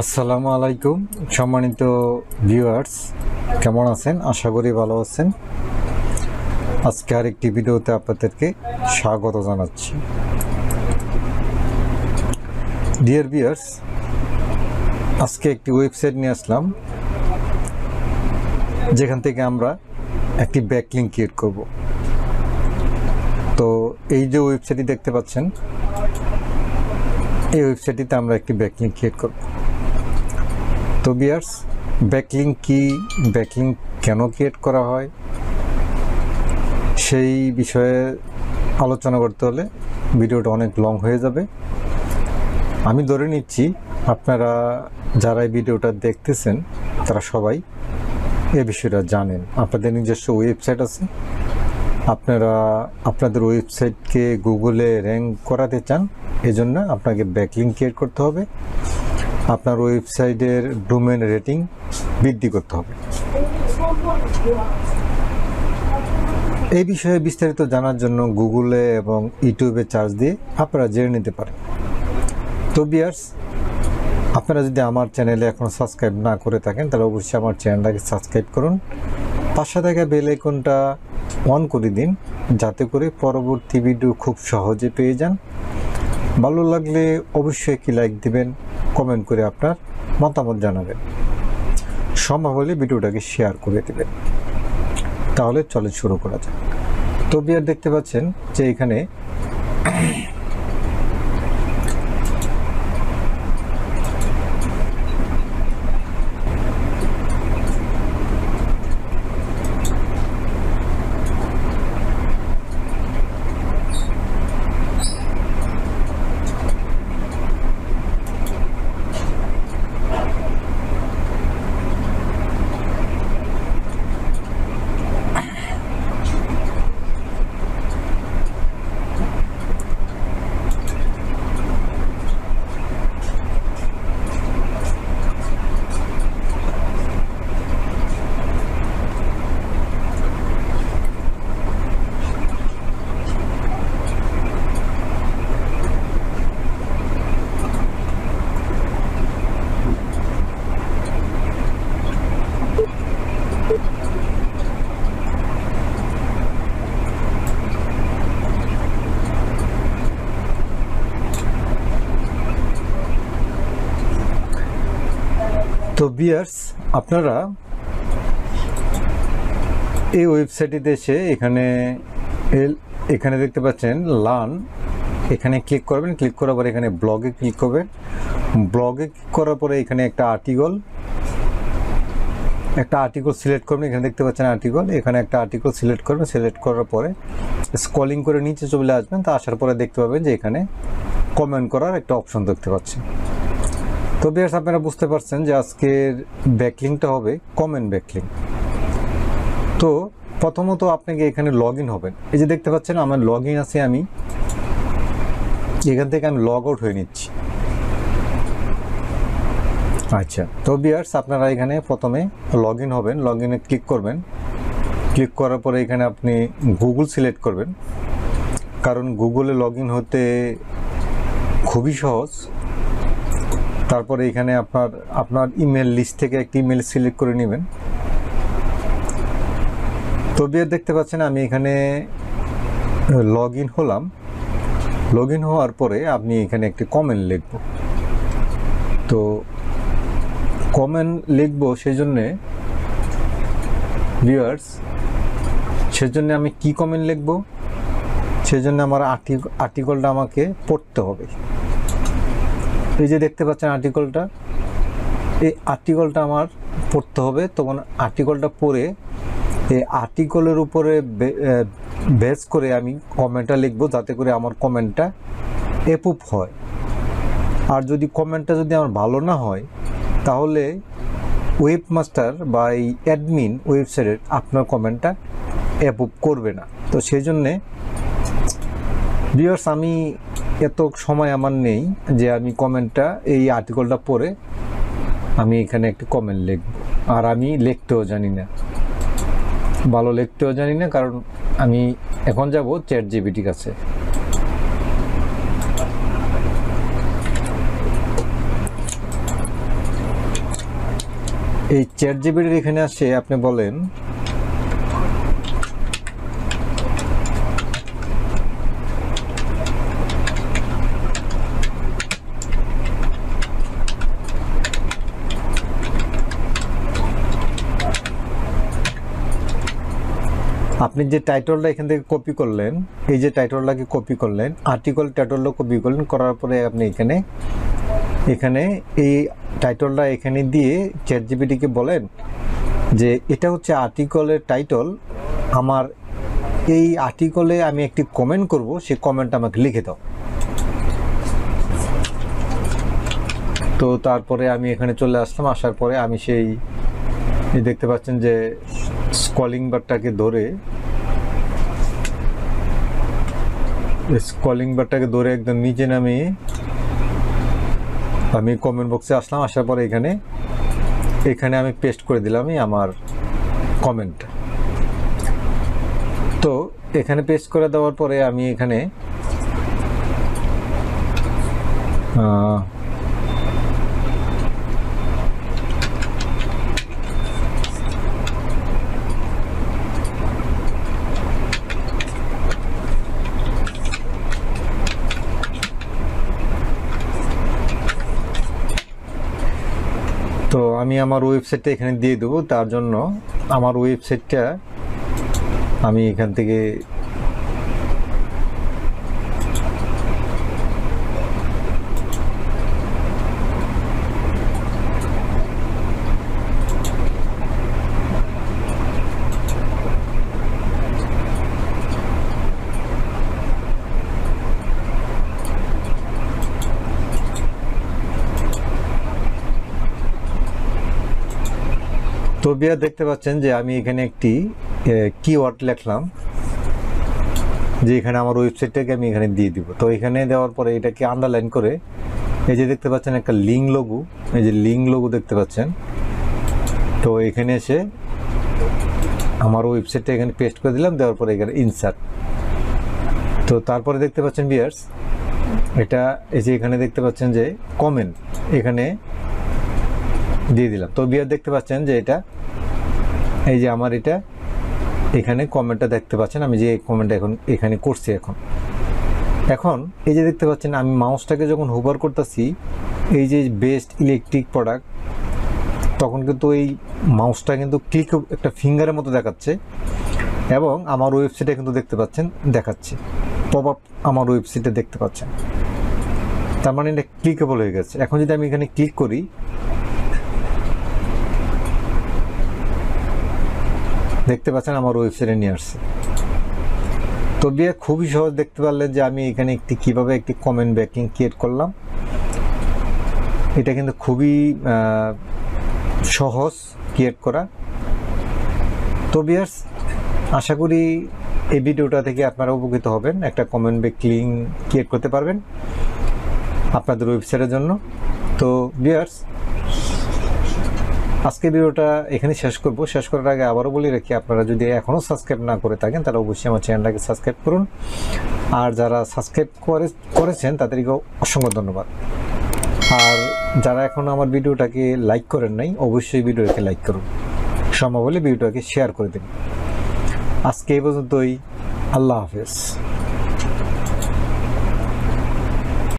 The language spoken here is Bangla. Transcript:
আসসালামু আলাইকুম, সম্মানিত ভিউয়ার্স, কেমন আছেন? আশা করি ভালো আছেন। আজকে আরেকটি ভিডিওতে আপনাদেরকে স্বাগত জানাচ্ছি। ডিয়ার ভিউয়ার্স আজকে একটি ওয়েবসাইট নিয়ে আসলাম, যেখান থেকে আমরা একটি ব্যাকলিং ক্রিয়েট করব। তো এই যে ওয়েবসাইটটি দেখতে পাচ্ছেন, এই ওয়েবসাইটটিতে আমরা একটি ব্যাকলিং ক্রিয়েট করব। তো বিয়ার্স ব্যাকলিং কি, ব্যাকলিং কেন ক্রিয়েট করা হয়, সেই বিষয়ে আলোচনা করতে হলে ভিডিওটা অনেক লং হয়ে যাবে। আমি ধরে নিচ্ছি, আপনারা যারা এই ভিডিওটা দেখতেছেন, তারা সবাই এ বিষয়টা জানেন। আপনাদের নিজস্ব ওয়েবসাইট আছে। আপনারা আপনাদের ওয়েবসাইটকে গুগলে র্যাঙ্ক করাতে চান, এজন্য আপনাকে ব্যাকলিং ক্রিয়েট করতে হবে। আপনার ওয়েবসাইটের ডোমেন রেটিং বৃদ্ধি করতে হবে। এই বিষয়ে বিস্তারিত জানার জন্য গুগলে এবং ইউটিউবে চার্জ দিয়ে আপনারা জেনে নিতে পারেন। তো বিয়ার্স, আপনারা যদি আমার চ্যানেলে এখন সাবস্ক্রাইব না করে থাকেন, তাহলে অবশ্যই আমার চ্যানেলটাকে সাবস্ক্রাইব করুন। পাশে থাকা বেল আইকনটা অন করে দিন, যাতে করে পরবর্তী ভিডিও খুব সহজে পেয়ে যান। ভালো লাগলে অবশ্যই একটি লাইক দিবেন কমেন্ট করে আপনার মতামত জানাবেন। সম্ভব হলে ভিডিওটাকে শেয়ার করে দেবেন। তাহলে চলে শুরু করা যাক। তো বিয়ার দেখতে পাচ্ছেন যে এখানে তো বিয়ার্স আপনারা এই ওয়েবসাইটটিতে এসে এখানে এল- এখানে দেখতে পাচ্ছেন লার্ন এখানে ক্লিক করবেন ক্লিক করার পরে এখানে ব্লগে ক্লিক করবেন। ব্লগে ক্লিক করার পরে এখানে একটা আর্টিকেল একটা আর্টিকেল সিলেক্ট করবেন। এখানে দেখতে পাচ্ছেন আর্টিকেল এখানে একটা আর্টিকেল সিলেক্ট করবেন। সিলেক্ট করার পরে স্কলিং করে নিচে চলে আসবেন। তা আসার পরে দেখতে পাবেন যে এখানে কমেন্ট করার একটা অপশন দেখতে পাচ্ছেন তো বিয়ার্স, আপনারা বুঝতে পারছেন যে আজকের ব্যাকলিংটা হবে কমেন্ট ব্যাকলিং তো প্রথমত আপনাকে এখানে লগ ইন হবেন এই যে দেখতে পাচ্ছেন, আমার লগ ইন আছে আমি। এখান থেকে আমি লগ আউট হয়ে নিচ্ছি। আচ্ছা তো বিয়ার্স, আপনারা এখানে প্রথমে লগ ইন হবেন। লগ ইনে ক্লিক করবেন। ক্লিক করার পরে এখানে আপনি গুগল সিলেক্ট করবেন। কারণ গুগলে লগ ইন হতে খুবই সহজ। তারপরে এখানে আপনার আপনার ইমেল লিস্ট থেকে একটি ইমেল সিলেক্ট করে নেবেন। তো বিয়ার দেখতে পাচ্ছেন, আমি এখানে লগ ইন হলাম। লগ ইন হওয়ার পরে আপনি এখানে একটি কমেন্ট লিখব। তো কমেন্ট লিখব সেই জন্যে ভিউয়ার্স সেজন্য আমি কি কমেন্ট লিখব? সেজন্য আমার আর্টিকলটা আমাকে পড়তে হবে। এই যে দেখতে পাচ্ছেন আর্টিকলটা এই আর্টিকলটা আমার পড়তে হবে। তখন আর্টিকলটা পড়ে এই আর্টিকলের উপরে বেস করে আমি কমেন্টটা লিখব যাতে করে আমার কমেন্টটা অ্যাপ্রুভ হয়। আর যদি কমেন্টটা যদি আমার ভালো না হয়, তাহলে ওয়েব মাস্টার বা এই অ্যাডমিন ওয়েবসাইটের আপনার কমেন্টটা অ্যাপ্রুভ করবে না। তো সেই জন্যে ভিউয়ার্স আমি এত সময় আমার নেই যে আমি কমেন্টটা, এই আর্টিকেলটা পড়ে আমি এখানে একটি কমেন্ট লিখব। আর আমি লিখতেও জানি না। ভালো লিখতেও জানি না, কারণ আমি এখন যাব চ্যাট জিবিটির কাছে। এই চ্যাট জিবিটির এখানে আসে আপনি বলেন আপনি যে টাইটলটা এখান থেকে কপি করলেন, এই যে টাইটলটাকে কপি করলেন আর্টিকেল টাইটলটা কপি করলেন, করার পরে আপনি এখানে এখানে এই টাইটলটা এখানে দিয়ে চ্যাট জিবিটিকে বলেন যে এটা হচ্ছে আর্টিকলের টাইটল আমার এই আর্টিকলে আমি একটি কমেন্ট করব সেই কমেন্ট আমাকে লিখে দাও। তো তারপরে আমি এখানে চলে আসলাম, আসার পরে আমি সেই এই দেখতে পাচ্ছেন যে স্কলিং বারটাকে ধরে স্কলিং বারটাকে ধরে একদম নিচে নামিয়ে আমি কমেন্ট বক্সে আসলাম, আসার পরে এখানে এখানে আমি পেস্ট করে দিলাম আমার কমেন্ট তো এখানে পেস্ট করে দেওয়ার পরে আমি এখানে তো আমি আমার ওয়েবসাইটটা এখানে দিয়ে দেবো। তার জন্য আমার ওয়েবসাইটটা আমি এখান থেকে তো বিয়া দেখতে পাচ্ছেন যে আমি এখানে একটি কিওয়ার্ড লিখলাম, যে এখানে আমার ওয়েবসাইটটাকে আমি এখানে দিয়ে দিব। তো এখানে দেওয়ার পরে এটাকে আন্ডারলাইন করে, এই যে দেখতে পাচ্ছেন একটা লিঙ্ক লোগো এই যে লিঙ্ক লোগো দেখতে পাচ্ছেন। তো এখানে এসে আমার ওয়েবসাইটটা এখানে পেস্ট করে দিলাম, দেওয়ার পরে এখানে ইনসার্ট তো তারপরে দেখতে পাচ্ছেন বিয়ার্স, এটা এই যে এখানে দেখতে পাচ্ছেন যে কমেন্ট এখানে দিয়ে দিলাম। তো বিয়ার দেখতে পাচ্ছেন যে এটা, এই যে আমার এটা, এখানে কমেন্টটা দেখতে পাচ্ছেন, আমি যে কমেন্টটা এখন এখানে করছি এখন। এখন এই যে দেখতে পাচ্ছেন, আমি মাউসটাকে যখন হুবার করতেছি, এই যে বেস্ট ইলেকট্রিক প্রোডাক্ট, তখন কিন্তু এই মাউসটা কিন্তু ক্লিক একটা ফিঙ্গারের মতো দেখাচ্ছে এবং আমার ওয়েবসাইটে কিন্তু দেখতে পাচ্ছেন, দেখাচ্ছে। পপ আপ আমার ওয়েবসাইটে দেখতে পাচ্ছেন। তার মানে এটা ক্লিকেবল হয়ে গেছে। এখন যদি আমি এখানে ক্লিক করি দেখতে পাচ্ছেন আমার ওয়েবসাইটে নিয়ে আসছে। তো বিয়ে খুবই সহজ দেখতে পারলেন যে আমি এখানে একটি কীভাবে একটি কমেন্ট ব্যাকিং ক্রিয়েট করলাম। এটা কিন্তু খুবই সহজ ক্রিয়েট করা। তো বিয়ার্স আশা করি এই ভিডিওটা থেকে আপনারা উপকৃত হবেন। একটা কমেন্ট ব্যাকিং ক্রিয়েট করতে পারবেন আপনাদের ওয়েবসাইটের জন্য। তো বিয়ার্স আজকে ভিডিওটা এখানে শেষ করব। শেষ করার আগে আবারও বলে রাখি, আপনারা যদি এখনও সাবস্ক্রাইব না করে থাকেন, তাহলে অবশ্যই আমার চ্যানেলটাকে সাবস্ক্রাইব করুন। আর যারা সাবস্ক্রাইব করে, করেছেন তাদেরকে অসংখ্য ধন্যবাদ। আর যারা এখনও আমার ভিডিওটাকে লাইক করেন নাই, অবশ্যই ভিডিওটাকে লাইক করুন। সম্ভব হলে ভিডিওটাকে শেয়ার করে দিন। আজকে এই পর্যন্তই। আল্লাহ হাফেজ।